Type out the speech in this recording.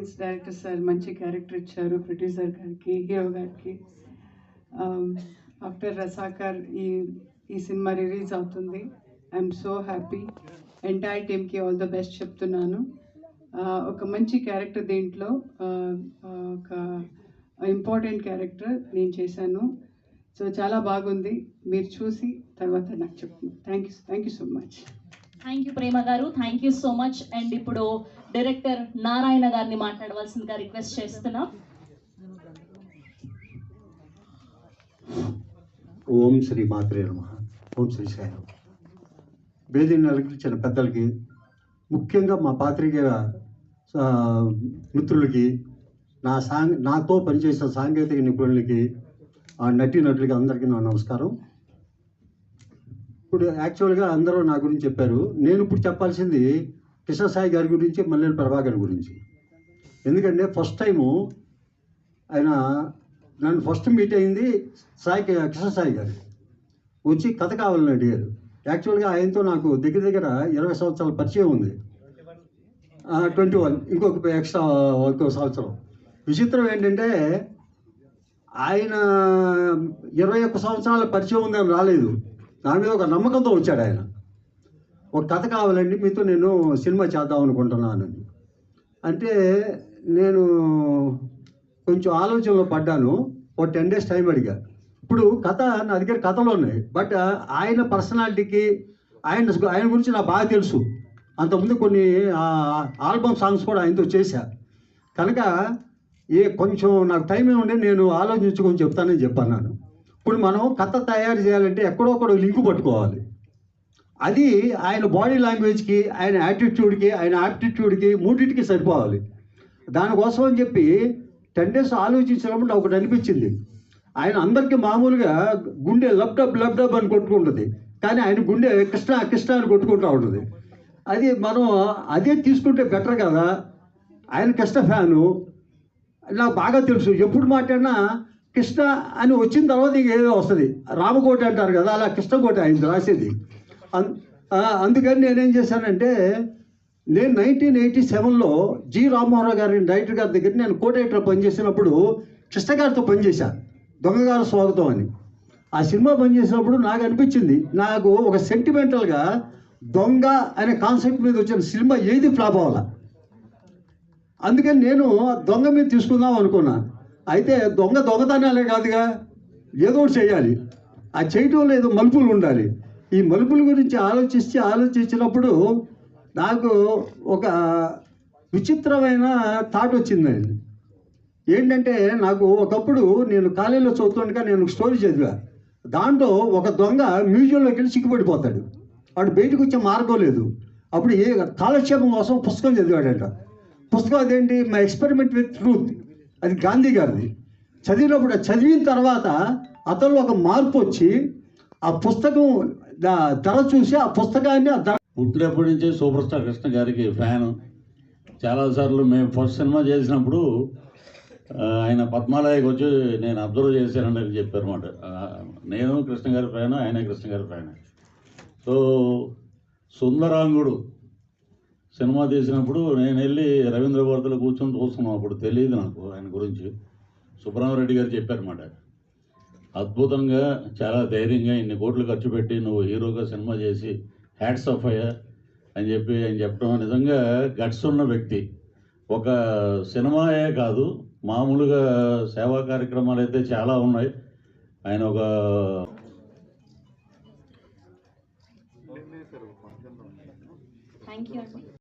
Thanks director sir మంచి character ఇచ్చారు producer గారికి హీరో గారికి. Um, ఆఫ్టర్ రసాకర్ ఈ ఈ సినిమా రిలీజ్ అవుతుంది. ఐఎమ్ సో హ్యాపీ ఎంటైర్ టీమ్కి ఆల్ ద బెస్ట్ చెప్తున్నాను. Uh, ఒక మంచి క్యారెక్టర్ దీంట్లో uh, uh, ఒక ఇంపార్టెంట్ క్యారెక్టర్ నేను చేశాను. సో చాలా బాగుంది. మీరు చూసి తర్వాత నాకు చెప్పండి. Thank you thank you so much thank you Prema గారు. Thank you so much and ఇప్పుడు డైరెక్టర్ నారాయణ గారిని మాట్లాడవలసిందిగా రిక్వెస్ట్ చేస్తున్నాం. ఓం శ్రీ మాత్రే నమ. ఓం శ్రీ సాయి వేదిక నలకరించిన పెద్దలకి ముఖ్యంగా మా పాత్రికేయ మిత్రులకి నా సాంగ్ నాతో పనిచేసిన సాంకేతిక నిపుణులకి ఆ నటి నటులకి అందరికీ నా నమస్కారం. ఇప్పుడు యాక్చువల్గా అందరూ నా గురించి చెప్పారు. నేను ఇప్పుడు చెప్పాల్సింది కృష్ణ సాయి గారి గురించి మల్లెల ప్రభాకర్ గురించి. ఎందుకంటే ఫస్ట్ టైము ఆయన నన్ను ఫస్ట్ మీట్ అయింది సాయి కృష్ణ సాయి గారు. వచ్చి కథ కావాలని అడిగారు. యాక్చువల్గా ఆయనతో నాకు దగ్గర దగ్గర ఇరవై సంవత్సరాల పరిచయం ఉంది. ట్వంటీ వన్ ఇంకొక ఎక్స్ట్రా ఇంకొక సంవత్సరం. విచిత్రం ఏంటంటే ఆయన ఇరవై ఒక్క సంవత్సరాల పరిచయం ఉందని రాలేదు. నా మీద ఒక నమ్మకంతో వచ్చాడు ఆయన. ఒక కథ కావాలండి మీతో నేను సినిమా చేద్దాం అనుకుంటున్నాను అంటే నేను కొంచెం ఆలోచనలో పడ్డాను ఒక టెన్ డేస్ టైం అడిగా. ఇప్పుడు కథ నా దగ్గర కథలు ఉన్నాయి బట్ ఆయన పర్సనాలిటీకి ఆయన ఆయన గురించి నాకు బాగా తెలుసు. అంతకుముందు కొన్ని ఆల్బమ్ సాంగ్స్ కూడా ఆయనతో చేశా. కనుక ఏ కొంచెం నాకు టైం ఉండే నేను ఆలోచించుకొని చెప్తానని చెప్పన్నాను. ఇప్పుడు మనం కథ తయారు చేయాలంటే ఎక్కడో ఒకడో లింకు పట్టుకోవాలి. అది ఆయన బాడీ లాంగ్వేజ్కి ఆయన యాటిట్యూడ్కి ఆయన యాప్టిట్యూడ్కి మూడింటికి సరిపోవాలి. దానికోసం అని చెప్పి టెన్ డేస్ ఆలోచించినప్పుడు ఒకటి అనిపించింది. ఆయన అందరికీ మామూలుగా గుండె లబ్డబ్ లబ్డబ్ అని కొట్టుకుంటుంది. కానీ ఆయన గుండె కృష్ణ కృష్ణ అని కొట్టుకుంటూ ఉంటుంది. అది మనం అదే తీసుకుంటే బెటర్ కదా. ఆయన కృష్ణ ఫ్యాను. నాకు బాగా తెలుసు. ఎప్పుడు మాట్లాడినా కృష్ణ అని వచ్చిన తర్వాత ఇంక ఏదో వస్తుంది. రామకోటి అంటారు కదా అలా కృష్ణకోటి అయింది రాసేది. అన్- అందుకని నేనేం చేశానంటే నేను నైన్టీన్ ఎయిటీ సెవెన్లో జి రామ్మోహన్ గారి డైరెక్టర్ గారి దగ్గర నేను కోటైటర్ పనిచేసినప్పుడు కృష్ణ గారితో పనిచేశాను దొంగగారు స్వాగతం అని. ఆ సినిమా పనిచేసినప్పుడు నాకు అనిపించింది నాకు ఒక సెంటిమెంటల్గా దొంగ అనే కాన్సెప్ట్ మీద వచ్చిన సినిమా ఏది ఫ్లాప్ అవ్వాలా? అందుకని నేను ఆ దొంగ మీద తీసుకుందాం అనుకున్నాను అయితే దొంగ దొంగతనాలే కాదుగా. ఏదో ఒకటి చేయాలి. ఆ చేయటం లేదు మలుపులు ఉండాలి. ఈ మలుపుల గురించి ఆలోచించి ఆలోచించినప్పుడు నాకు ఒక విచిత్రమైన థాట్ వచ్చిందండి ఏంటంటే నాకు ఒకప్పుడు నేను కాలేజీలో చదువుతుండగా నేను స్టోరీ చదివా. దాంట్లో ఒక దొంగ మ్యూజియంలోకి వెళ్ళి చిక్కుపడిపోతాడు వాడు బయటకు వచ్చే మార్గం లేదు. అప్పుడు ఏ కాలక్షేపం కోసం పుస్తకం చదివాడంట. పుస్తకం అదేంటి? My experiment with truth. అది గాంధీ గారిది. చదివినప్పుడు చదివిన తర్వాత అతను ఒక మార్పు వచ్చి ఆ పుస్తకం ధర చూసి ఆ పుస్తకాన్ని ఆ ధర పుట్టినప్పటి నుంచి సూపర్ స్టార్ కృష్ణ గారికి ఫ్యాన్. చాలాసార్లు మేము ఫస్ట్ సినిమా చేసినప్పుడు ఆయన పద్మాలయకి వచ్చి నేను అబ్జర్వ్ చేశానండి అని చెప్పారు అనమాట నేను కృష్ణ గారి ఫ్యాన్ ఆయన కృష్ణ గారి ఫ్యాన్. సో సుందరాంగుడు సినిమా తీసినప్పుడు నేను వెళ్ళి రవీంద్ర భారతిలో కూర్చొని చూస్తున్నాను. అప్పుడు తెలియదు నాకు ఆయన గురించి. సుబ్రహ్మరెడ్డి గారు చెప్పారన్నమాట అద్భుతంగా చాలా ధైర్యంగా ఇన్ని కోట్లు ఖర్చు పెట్టి నువ్వు హీరోగా సినిమా చేసి హ్యాట్స్ ఆఫ్ అయ్యా అని చెప్పి ఆయన చెప్పడం నిజంగా గట్స్ ఉన్న వ్యక్తి. ఒక సినిమాయే కాదు మామూలుగా సేవా కార్యక్రమాలు అయితే చాలా ఉన్నాయి. ఆయన ఒక థ్యాంక్ యూ